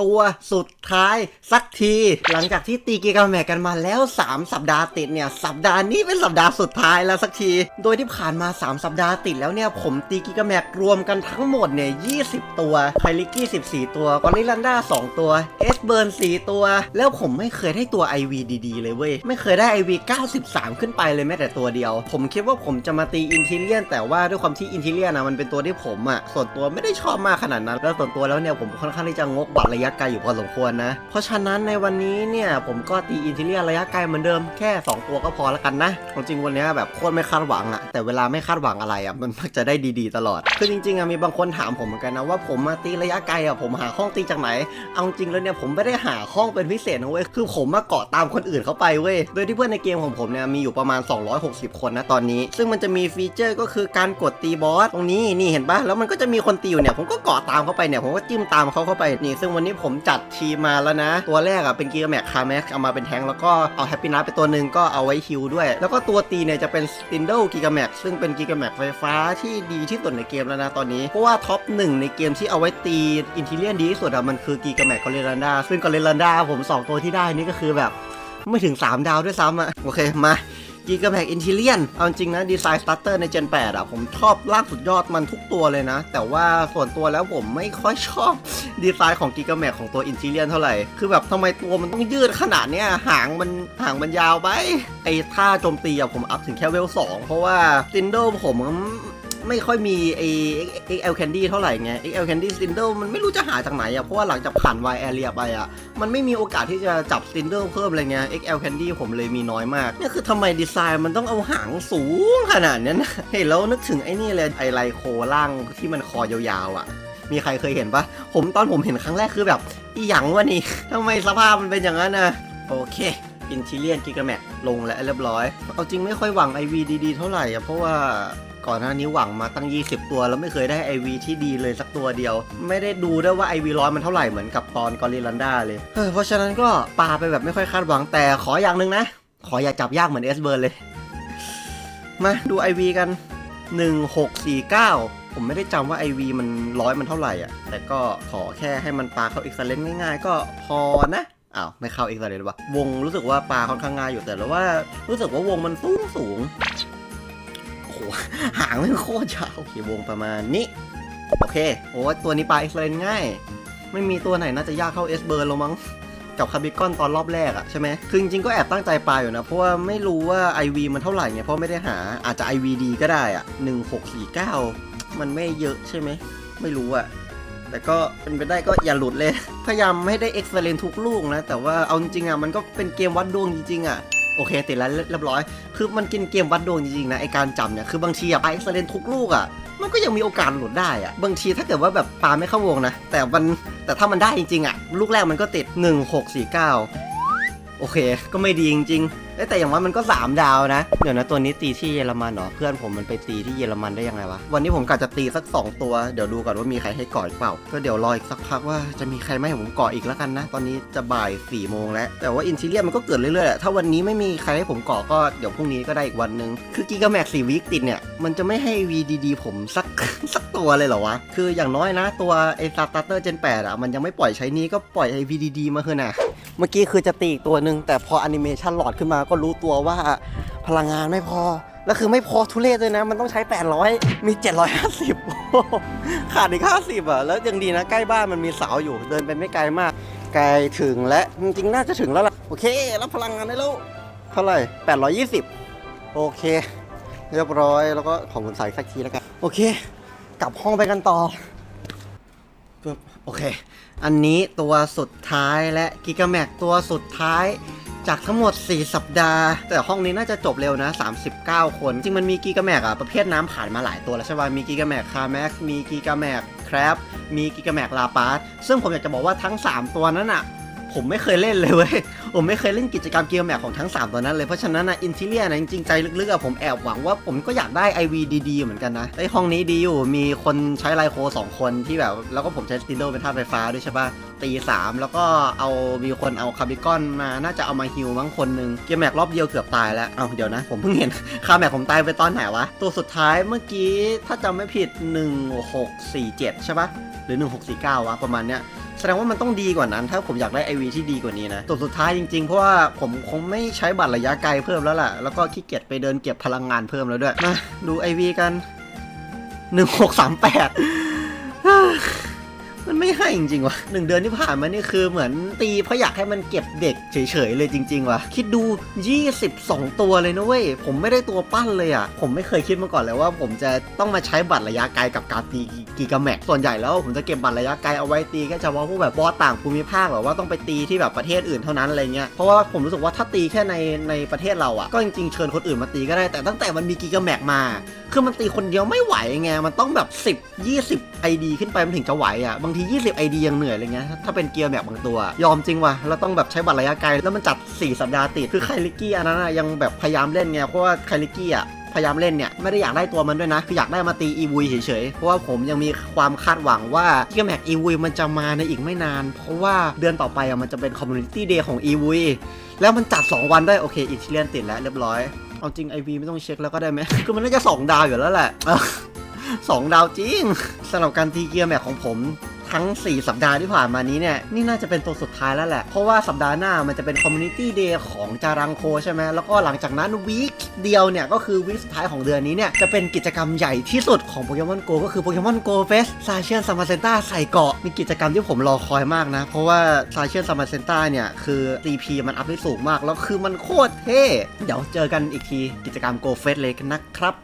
ตัวสุดท้ายสักที หลังจากที่ตีกีกาแมกกันมาแล้ว 3 สัปดาห์ติดเนี่ย สัปดาห์นี้เป็นสัปดาห์สุดท้ายแล้วสักที โดยที่ผ่านมา 3 สัปดาห์ติดแล้วเนี่ย ผมตีกีกาแมกรวมกันทั้งหมดเนี่ย20 ตัวไคลิกี้ 14 ตัวกอนิลันด้า2ตัวเอสเบิร์น4ตัว แล้วผมไม่เคยได้ตัว IV ดีๆเลยเว้ย ไม่เคยได้ IV 93 ขึ้นไปเลยแม้แต่ตัวเดียว ผมคิดว่าผมจะมาตีอินทิเลียนแต่ว่าด้วยความที่อินทิเลียนนะมันเป็นตัวที่ผมอะส่วนตัวไม่ได้ชอบมากขนาดนั้นแล้วส่วนตัวแล้วเนี่ยผมค่อนข้างที่จะงกบัตรระยะไกลอยู่พอสมควรนะ เพราะฉะนั้นในวันนี้เนี่ย ผมก็ตีอินทิเลียระยะไกลเหมือนเดิมแค่ 2 ตัวก็พอแล้วกันนะความจริงวันนี้แบบโคตรไม่คาดหวังอะแต่เวลาไม่คาดหวังอะไรอะมันมักจะได้ดีๆตลอดคือจริงๆอะมีบางคนถามผมเหมือนกันนะว่าผมมาตีระยะไกลอะผมหาห้องตีจากไหน เอาจริงแล้วเนี่ยผมไม่ได้หาห้องเป็นพิเศษนะเว้ยคือผมมาเกาะตามคนอื่นเขาไปเว้ยโดยที่เพื่อนในเกมของผมเนี่ยมีอยู่ประมาณ 260 คนนะตอนนี้ ซึ่งมันจะมีฟีเจอร์ก็คือการกดตีบอสตรงนี้นี่เห็นปะแล้วมันก็จะมีคนตีอยู่เนี่ยผมก็เกาะตามเขาไปเนี่ยผมก็จิ้มตามเขาเข้าไปนี่ซึ่งวันนี้ผมจัดทีมมาแล้วนะ ตัวแรกอะเป็นกีแม็กคาแม็กเอามาเป็นแทงแล้วก็เอาแฮปปี้นัทไปตัวหนึ่งก็เอาไว้ฮิลด้วย แล้วก็ตัวตีเนี่ยจะเป็นสตินเดิลกิกาแม็กซึ่งเป็นกิกาแม็กไฟฟ้าที่ดีที่สุดในเกมแล้วนะตอนนี้ เพราะว่าท็อปหนึ่งในเกมที่เอาไว้ตีอินทิเลียนดีที่สุดอะมันคือกิกาแม็กกอริลันดาซึ่งกอริลันดาผมสองตัวที่ได้นี่ก็คือแบบไม่ถึง 3 ดาวด้วยซ้ำอะโอเคมา กีกาแม็กอินทิเลียนเอาจริงนะดีไซน์สตาร์เตอร์ใน Gen 8อะผมชอบล่างสุดยอดมันทุกตัวเลยนะ แต่ว่าส่วนตัวแล้วผมไม่ค่อยชอบดีไซน์ของกีกาแมกของตัวอินทิเลียนเท่าไหร่ คือแบบทำไมตัวมันต้องยืดขนาดเนี้ยหางมันหางมันยาวไปไอ้ท่าโจมตีอะผมอัพถึงแค่เวลสองเพราะว่าซินโดผม ไม่ค่อยมีไอ้ XL Candy เท่าไหร่ไง XL Candy s i n d l e มันไม่รู้จะหาจากไหนอะเพราะว่าหลังจากผ่าน Y Area ไปอะมันไม่มีโอกาสที่จะจับ s i n d l e เพิ่มอะไรเงี้ย XL Candy ผมเลยมีน้อยมากนี่คือทำไมดีไซน์มันต้องเอาหางสูงขนาดนั้นะเห็นแล้วนึกถึงไอ้นี่เลยไอไลโคล่างที่มันคอยาวๆอะมีใครเคยเห็นปะผมตอนผมเห็นครั้งแรกคือแบบอีหยังวะนี่ทำไมสภาพมันเป็นอย่างนั้นนะโอเคอินทิเลียนกิกาแมกลงแล้วเรียบร้อย เอาจริงไม่ค่อยหวัง IV ดีๆเท่าไหร่อะเพราะว่า ก่อนหน้านี้หวังมาตั้ง 20 ตัวแล้วไม่เคยได้ IV ที่ดีเลยสักตัวเดียว ไม่ได้ดูด้วยว่า IV ร้อยมันเท่าไหร่เหมือนกับตอนกอริลันดาเลยเเพราะฉะนั้นก็ปาไปแบบไม่ค่อยคาดหวังแต่ขออย่างหนึ่งนะ ขออย่าจับยากเหมือนเอสเบิร์นเลย มาดู IV กัน 1649ผมไม่ได้จำว่า IV มันร้อยมันเท่าไหร่อะ แต่ก็ขอแค่ให้มันปาเข้า excellent ง่ายๆ ก็พอนะ อ้าว ไม่เข้า excellent วะวงรู้สึกว่าปาค่อนข้างง่ายอยู่แต่ว่า รู้สึกว่าวงมันสูงสูง โอ้โหางมันโคตรยาวโอเควงประมาณนี้ โอเค โอ้ตัวนี้ปา excellent ง่าย ไม่มีตัวไหนน่าจะยากเท่า S เบิร์ลงมั้ง กับคาบิคอนตอนรอบแรกอะใช่ไหมคือจริงๆก็แอบตั้งใจปลาอยู่นะ เพราะว่าไม่รู้ว่า IV มันเท่าไหร่ไง เพราะไม่ได้หา อาจจะ IV ดีก็ได้อะ1649 มันไม่เยอะใช่ไหม ไม่รู้อะแต่ก็เป็นไปได้ก็อย่าหลุดเลย พยายามไม่ได้เอ็กซ์เลนทุกลูกนะ แต่ว่าเอาจริงๆอะมันก็เป็นเกมวัดดวงจริงๆอะ โอเคติดแล้วเรียบร้อย คือมันกินเกมวัดดวงจริงๆนะไอการจำเนี่ย คือบางทีอะไปเอ็กซ์เลนทุกลูกอะมันก็ยังมีโอกาสหลุดได้อะบางทีถ้าเกิดว่าแบบปลาไม่เข้าวงนะ แต่มันแต่ถ้ามันได้จริงๆอะลูกแรกมันก็ติด 1649 โอเค ก็ไม่ดีจริงๆ อ้ยแต่อย่างว่ามันก็ 3 ดาวนะ เดี๋ยวนะตัวนี้ตีที่เยอรมันเหรอ เพื่อนผมมันไปตีที่เยอรมันได้ยังไงวะ วันนี้ผมกะจะตีสัก 2 ตัว เดี๋ยวดูก่อนว่ามีใครให้ก่ออีกเปล่า ก็เดี๋ยวรออีกสักพักว่าจะมีใครไม่ให้ผมก่ออีกแล้วกันนะ ตอนนี้จะบ่าย4ี่โมงแล้ว แต่ว่าอินทีเรียมันก็เกิดเรื่อยๆแหละถ้าวันนี้ไม่มีใครให้ผมก่อก็เดี๋ยวพรุ่งนี้ก็ได้อีกวันหนึง คือกิกาแม็กสี่วิกติดเนี่ย มันจะไม่ให้ VDD ผมสักสัก ตัวเลยเหรอวะ คืออย่างน้อยนะ ตัวไอ้สตาร์เตอร์เจน8อะ มันยังไม่ปล่อยใช้นี้ก็ปล่อยไอ้ VDD มาเถอะนะเมื่อกี้คือจะตีอีกตัวหนึ่งแต่พอแอนิเมชันหลอดขึ้นมาก็รู้ตัวว่าพลังงานไม่พอ แล้วคือไม่พอทุเรศเลยนะ มันต้องใช้ 800 มี 750โอ้โหขาดอีก50อะ แล้วยังดีนะใกล้บ้านมันมีเสาอยู่ เดินไปไม่ไกลมาก ไกลถึงและจริงๆน่าจะถึงแล้วล่ะ โอเครับพลังงานได้แล้ว เท่าไหร่820 โอเค เรียบร้อยแล้วก็ของคุณใส่สักทีแล้วกัน โอเค กลับห้องไปกันต่อปึ๊บโอเค อันนี้ตัวสุดท้ายและกิกาแม็กตัวสุดท้ายจากทั้งหมด 4 สัปดาห์ แต่ห้องนี้น่าจะจบเร็วนะ 39 คน จริงมันมีกิกาแม็กอะประเภทน้ำผ่านมาหลายตัวแล้วใช่ป่ะมีกิกาแม็กคาแม็กมีกิกาแม็กแครบมีกิกาแม็กลาปาสซึ่งผมอยากจะบอกว่าทั้ง 3 ตัวนั้นอะผมไม่เคยเล่นเลยเว้ย ผมไม่เคยเล่นกิจกรรมเกียร์แม็กของทั้ง 3 ตัวนั้นเลย เพราะฉะนั้นนะอินทิเลียนะจริงๆใจลึกๆอะผมแอบหวังว่าผมก็อยากได้ IV ดีๆเหมือนกันนะไอห้องนี้ดีอยู่มีคนใช้ไลโค2คนที่แบบ แล้วก็ผมใช้สตินโดเป็นท่าไฟฟ้าด้วยใช่ปะตี3แล้วก็เอามีคนเอาคาร์บิคอนมาน่าจะเอามาฮิวมั้งคนนึงเกียร์แม็กรอบเดียวเกือบตายแล้วเอาเดี๋ยวนะ ผมเพิ่งเห็นคาร์แม็กผมตายไปตอนไหนวะตัวสุดท้ายเมื่อกี้ถ้าจำไม่ผิด 1647 ใช่ปะหรือ 1649วะประมาณเนี้ย แสดงว่ามันต้องดีกว่านั้น ถ้าผมอยากได้ IV ที่ดีกว่านี้นะตัวสุดท้ายจริงๆ เพราะว่าผมคงไม่ใช้บัตรระยะไกลเพิ่มแล้วล่ะ แล้วก็ขี้เกียจไปเดินเก็บพลังงานเพิ่มแล้วด้วย มาดู IV กัน 1638 มันไม่ให้จริงๆวะหนึ่งเดือนที่ผ่านมานี่คือเหมือนตีเพราะอยากให้มันเก็บเด็กเฉยๆเลยจริงๆวะคิดดู 22 ตัวเลยนะเว้ย ผมไม่ได้ตัวปั้นเลยอะ ผมไม่เคยคิดมาก่อนเลยว่า ผมจะต้องมาใช้บัตรระยะไกลกับการตีกีกาแม็กส่วนใหญ่แล้วผมจะเก็บบัตรระยะไกลเอาไว้ตีแค่เฉพาะพวกแบบบอสต่างภูมิภาคแบบว่าต้องไปตีที่แบบประเทศอื่นเท่านั้นอะไรเงี้ย เพราะว่าผมรู้สึกว่าถ้าตีแค่ในในประเทศเราอะ ก็จริงๆเชิญคนอื่นมาตีก็ได้ แต่ตั้งแต่มันมีกีกาแม็กมา คือมันตีคนเดียวไม่ไหวไง มันต้องแบบ 10 20 ID ขึ้นไปมันถึงจะไหวอะางที20 ID ยังเหนื่อยอะไรเลยไงถ้าเป็นเกียร์แบบบางตัวยอมจริงว่ะเราต้องแบบใช้บัตรระยะไกลแล้วมันจัด 4 สัปดาห์ติดคือไคลิกี้อันนั้นอะยังแบบพยายามเล่นไงเพราะว่าไคลิกี้อะพยายามเล่นเนี่ย ไม่ได้อยากได้ตัวมันด้วยนะ คืออยากได้มาตีอีวุยเฉยๆ เพราะว่าผมยังมีความคาดหวังว่าเกียร์แม็กอีวุยมันจะมาในอีกไม่นาน เพราะว่าเดือนต่อไปอะมันจะเป็นคอมมูนิตี้เดย์ของอีวุยแล้วมันจัด 2 วันได้โอเคอิตาเลียนติดแล้วเรียบร้อย เอาจริงไอวีไม่ต้องเช็คแล้วก็ได้ไหมคือมันน่าจะ 2 ดาวอยู่แล้วแหละเออสองดาวจริงสำหรับการตีเกียร์แมทของผม ทั้ง 4 สัปดาห์ที่ผ่านมานี้เนี่ย นี่น่าจะเป็นตัวสุดท้ายแล้วแหละ เพราะว่าสัปดาห์หน้ามันจะเป็นคอมมูนิตี้เดย์ของจารังโคใช่ไหมแล้วก็หลังจากนั้นวีคเดียวเนี่ย ก็คือวีคสุดท้ายของเดือนนี้เนี่ย จะเป็นกิจกรรมใหญ่ที่สุดของโปเกมอนโกก็คือโปเกมอนโกเฟสซาเชียนซัมมาเซนต้าใส่เกาะมีกิจกรรมที่ผมรอคอยมากนะ เพราะว่าซาเชียนซัมมาเซนต้าเนี่ยคือ CP มันอัพได้สูงมากแล้วคือมันโคตรเท่เดี๋ยวเจอกันอีกทีกิจกรรมโกเฟสเลยกันนะครับ